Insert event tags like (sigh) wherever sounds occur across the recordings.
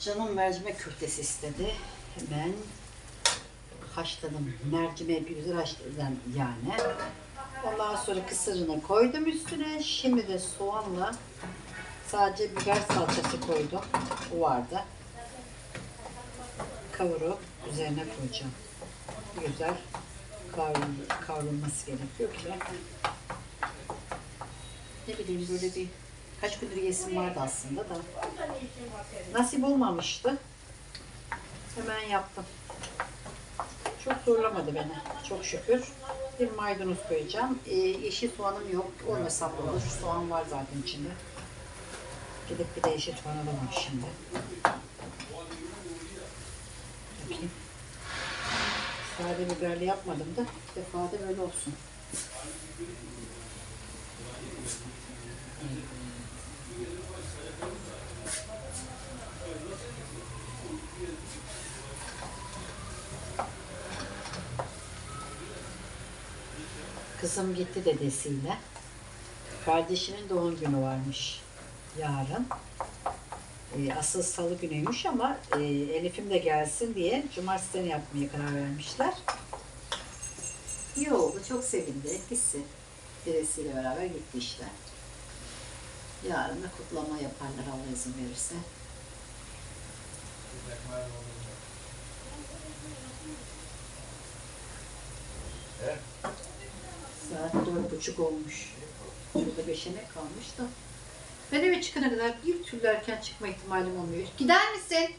Canım mercimek köftesi istedi. Hemen haşladım. Mercimeği bir güzel haşladım yani. Ondan sonra kısırını koydum üstüne. Şimdi de soğanla sadece biber salçası koydum. O vardı. Kavurup üzerine koyacağım. Güzel kavrul, kavrulması gerekiyor ki. Ne bileyim böyle bir kaç gündür yesim vardı aslında da. Nasip olmamıştı. Hemen yaptım. Çok zorlamadı beni. Çok şükür. Bir maydanoz koyacağım. Ee, yeşil soğanım yok. Olmasa olur. Soğan var zaten içinde. Gidip bir de yeşil soğan alalım şimdi. Bakayım. Sade biberli yapmadım da ilk defa da böyle olsun. Kızım gitti dedesiyle. Kardeşinin doğum günü varmış yarın. Ee, asıl salı günüymüş ama e, Elif'im de gelsin diye cumartesiden yapmaya karar vermişler. İyi oldu, çok sevindi. Gitsin. Dedesiyle beraber gitti işte. Yarın da kutlama yaparlar Allah izin verirse. Saat dört buçuk olmuş. Şurada beşe ne kalmış da. Ben eve çıkana kadar bir türlü erken çıkma ihtimalim olmuyor. Gider misin?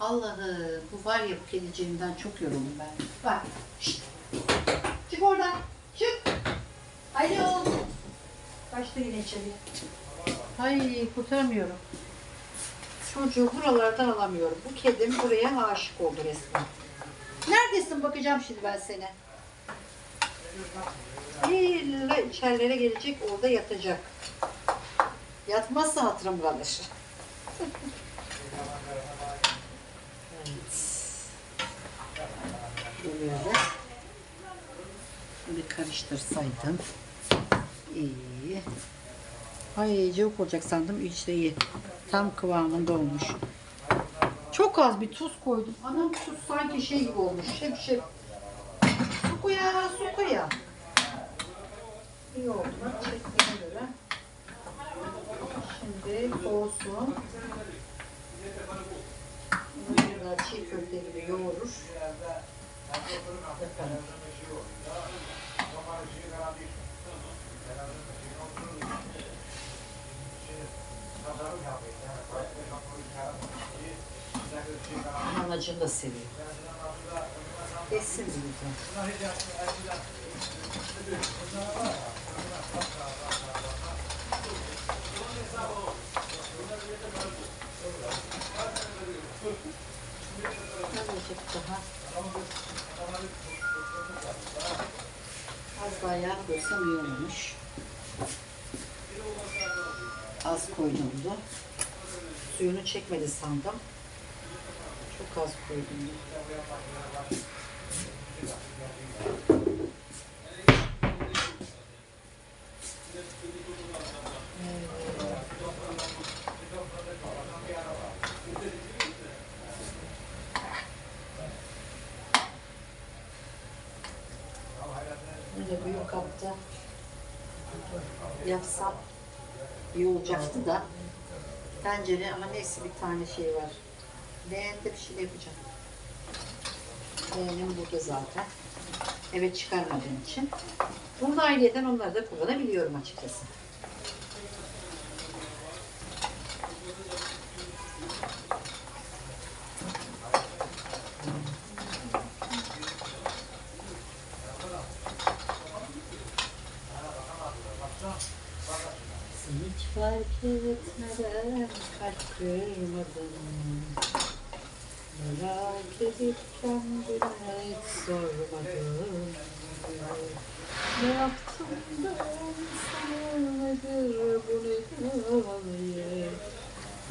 Allah'ım bu var ya bu kediciğimden çok yoruldum ben. Bak. şşt. Çık oradan. Çık. Alo. Kaçtı yine içeri. Ay kurtaramıyorum. Çocuğu buralardan alamıyorum. Bu kedim buraya aşık oldu resmen. Neredesin bakacağım şimdi ben seni. İlla içerilere gelecek orada yatacak. Yatmazsa hatırım kalır. Böyle. Şimdi karıştırsaydım. İyi. Ay cıvık olacak sandım. İşte iyi. Tam kıvamında olmuş. Çok az bir tuz koydum. Anam tuz sanki şey gibi olmuş. Şef şef. Su koya, su koya. İyi oldu. Bak şekline göre. Şimdi soğusun. Biraz çiğ köfte gibi yoğurur. Yaparım. Anacığım da seviyor. Yesin güzel. Az daha yağ koysam iyi olmuş. Az koydum da. Suyunu çekmedi sandım. Çok az koydum. Yapsam iyi olacaktı da tencere ama neyse bir tane şey var. Leğende bir şey yapacağım. Leğenim burada zaten. Eve çıkarmadığım için. Burada ayrıyeten onları da kullanabiliyorum açıkçası. Hiç fark etmeden kalp kırmadın. Merak edip kendine hiç sormadın. Ne yaptım ben sana nedir bu ne haliye?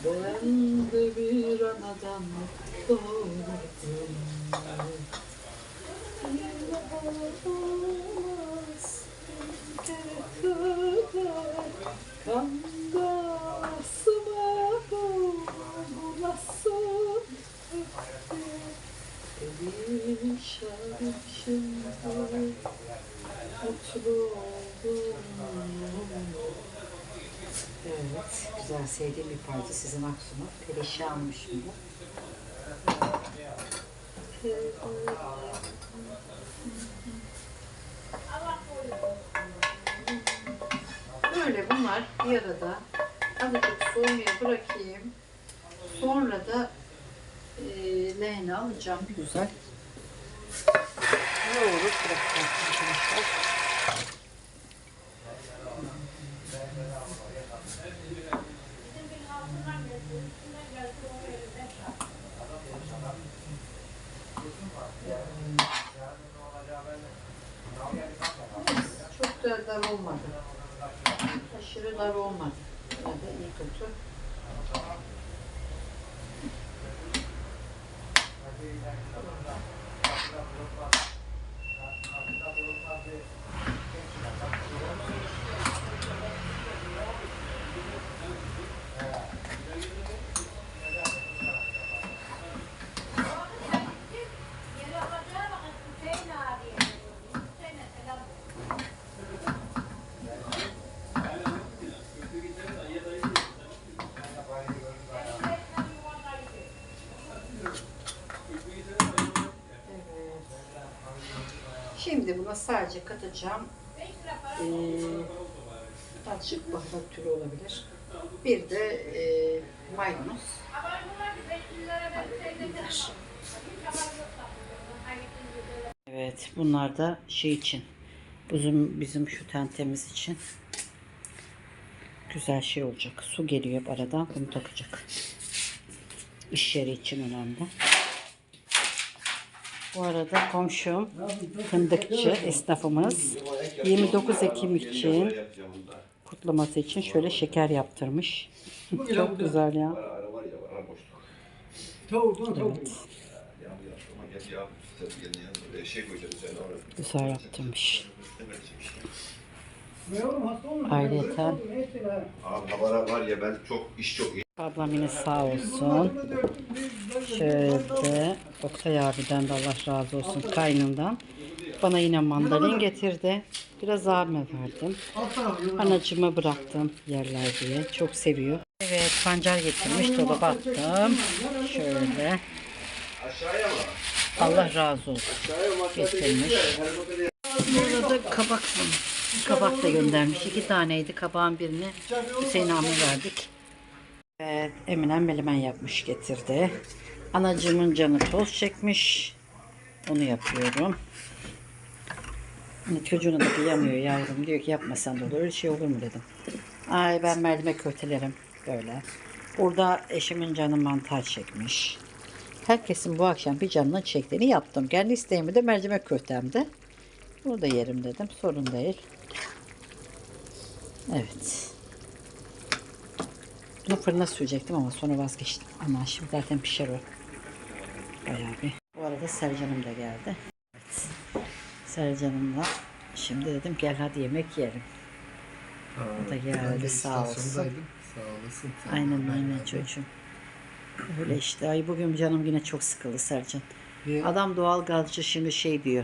Ben de bir anadan doğmadım. Bir daha olmaz bir kere kadar Kanda sıma bu nasıl mutlu oldum. Evet, güzel sevdiğim bir parça sizin Aksu'nun. Keleşi almışım bu. Böyle bunlar bir arada azıcık soğumaya bırakayım. Sonra da e, leğene alacağım güzel. Yoğurup bırakacağım arkadaşlar. Da dar olmadı. Aşırı dar olmadı. Yine de iyi kötü. Evet. Buna sadece katacağım. Ee, azıcık baharat türü olabilir. Bir de e, maydanoz. Evet, bunlar da şey için. Bizim bizim şu tentemiz için güzel şey olacak. Su geliyor aradan. Bunu takacak. İş yeri için önemli. Bu arada komşum fındıkçı esnafımız 29 Ekim için kutlaması için şöyle şeker yaptırmış. (laughs) Çok güzel ya. Oraya. Güzel yaptırmış. Lan. Abi havara var ya ben çok iş çok iyi. Ablam yine sağ olsun. Şöyle Oktay abiden de Allah razı olsun kaynından. Bana yine mandalin getirdi. Biraz abime verdim. Anacıma bıraktım yerler diye. Çok seviyor. Evet pancar getirmiş. Dolaba attım. Şöyle. Aşağıya mı? Allah razı olsun. Aşağıya mı? Getirmiş. Burada kabak kabak da göndermiş. İki taneydi. Kabağın birini Hüseyin abi verdik. Evet, Eminem melemen yapmış getirdi. Anacığımın canı toz çekmiş. Onu yapıyorum. Hani çocuğunu da kıyamıyor yavrum. Diyor ki yapma sen de olur. Öyle şey olur mu dedim. Ay ben mercimek köftelerim. Böyle. Burada eşimin canı mantar çekmiş. Herkesin bu akşam bir canının çektiğini yaptım. Kendi isteğimi de mercimek köftemdi. Bunu da yerim dedim. Sorun değil. Evet. Bunu fırına sürecektim ama sonra vazgeçtim. Ama şimdi zaten pişer o. Bayağı bir. Bu arada Sercan'ım da geldi. Evet. Sercan'ımla şimdi dedim gel hadi yemek yiyelim. O da geldi sağ olsun. Sağ olasın. Aynen aynen çocuğum. Öyle işte. Ay bugün canım yine çok sıkıldı Sercan. Niye? Adam doğal gazcı şimdi şey diyor.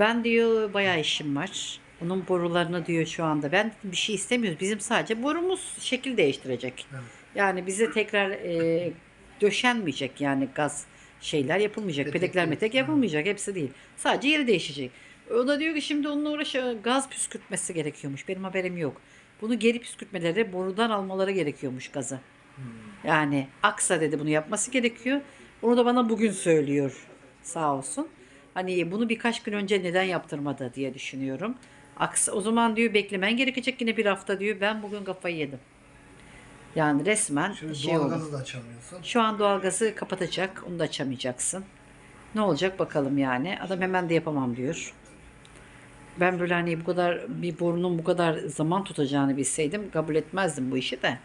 Ben diyor bayağı işim var. Onun borularını diyor şu anda. Ben bir şey istemiyoruz. Bizim sadece borumuz şekil değiştirecek. Evet. Yani bize tekrar e, döşenmeyecek yani gaz şeyler yapılmayacak. Petek Pedekler metek yapılmayacak. Hepsi değil. Sadece yeri değişecek. O da diyor ki şimdi onunla uğraş gaz püskürtmesi gerekiyormuş. Benim haberim yok. Bunu geri püskürtmeleri borudan almaları gerekiyormuş gazı. Yani Aksa dedi bunu yapması gerekiyor. Onu da bana bugün söylüyor. Sağ olsun. Hani bunu birkaç gün önce neden yaptırmadı diye düşünüyorum. Aksa o zaman diyor beklemen gerekecek yine bir hafta diyor. Ben bugün kafayı yedim. Yani resmen Şimdi şey oldu. doğalgazı da açamıyorsun. Şu an doğalgazı kapatacak. Onu da açamayacaksın. Ne olacak bakalım yani. Adam hemen de yapamam diyor. Ben böyle hani bu kadar bir borunun bu kadar zaman tutacağını bilseydim kabul etmezdim bu işi de.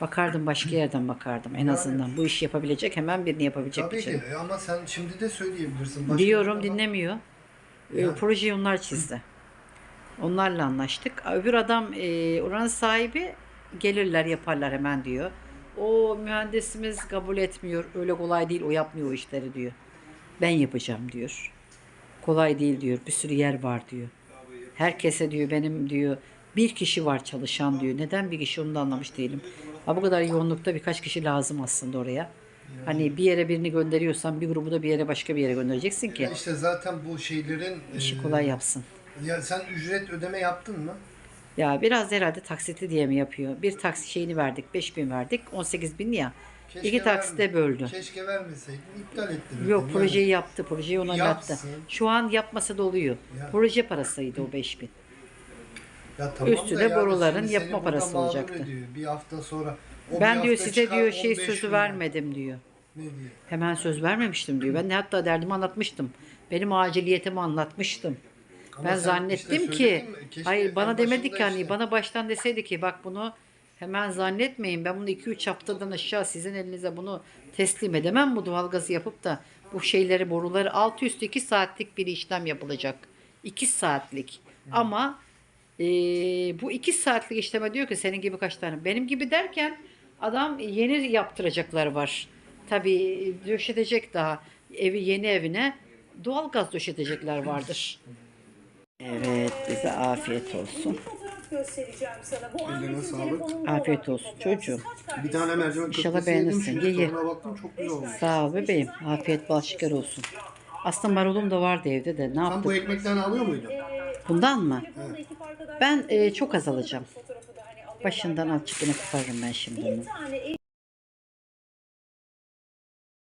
Bakardım başka yerden bakardım en azından. Bu işi yapabilecek hemen birini yapabilecek Tabii bir şey. ki ama sen şimdi de söyleyebilirsin. Başka Diyorum dinlemiyor. Ee, Yani. Projeyi onlar çizdi. Onlarla anlaştık. Öbür adam e, oranın sahibi gelirler yaparlar hemen diyor. O mühendisimiz kabul etmiyor. Öyle kolay değil o yapmıyor o işleri diyor. Ben yapacağım diyor. kolay değil diyor. Bir sürü yer var diyor. Herkese diyor benim diyor bir kişi var çalışan diyor. Neden bir kişi onu da anlamış değilim. Ha bu kadar yoğunlukta birkaç kişi lazım aslında oraya. Hani bir yere birini gönderiyorsan bir grubu da bir yere başka bir yere göndereceksin ki Ya işte zaten bu şeylerin işi e, kolay yapsın. Ya sen ücret ödeme yaptın mı? Ya biraz herhalde taksitli diye mi yapıyor? Bir taksi şeyini verdik 5000 verdik 18 bin ya. Keşke İki taksite verme- böldü. Keşke vermeseydin. iptal ettirdin. Yok projeyi yaptı. Projeyi onaylattı. Yapsın. Şu an yapmasa da oluyor. Ya. Proje parasıydı o 5000. Ya tamam Üstüne da yani boruların yapma burada parası mağdur olacaktı. ediyor. Bir hafta sonra. o ben diyor hafta size çıkar diyor şey 15 sözü bin. vermedim diyor. Ne diyor? Hemen söz vermemiştim diyor. Ben de hatta derdimi anlatmıştım. Benim aciliyetimi anlatmıştım. Ama ben sen zannettim işte ki söyledin mi? Keşke hayır bana en demedi başında ki hani işte. bana baştan deseydi ki bak bunu hemen zannetmeyin. Ben bunu 2-3 haftadan aşağı sizin elinize bunu teslim edemem bu doğalgazı yapıp da bu şeyleri boruları altı üstü 2 saatlik bir işlem yapılacak. 2 saatlik. Ama e, bu 2 saatlik işleme diyor ki senin gibi kaç tane? Benim gibi derken adam yeni yaptıracaklar var. Tabii döşetecek daha evi yeni evine doğalgaz döşetecekler vardır. Evet bize afiyet olsun. Eline sağlık. Afiyet olsun çocuğum. Bir tane mercimek İnşallah köftesi yedim. beğenirsin. Şimdi Ye, ye. tadına baktım çok güzel olmuş. Sağ ol bebeğim. Afiyet bal şeker olsun. Aslında marulum da vardı evde de ne Sen bu yaptık? ekmekten alıyor muydun? Bundan mı? Ben e, çok az alacağım. Başından azıcık yine koparırım ben şimdi onu. Bir tane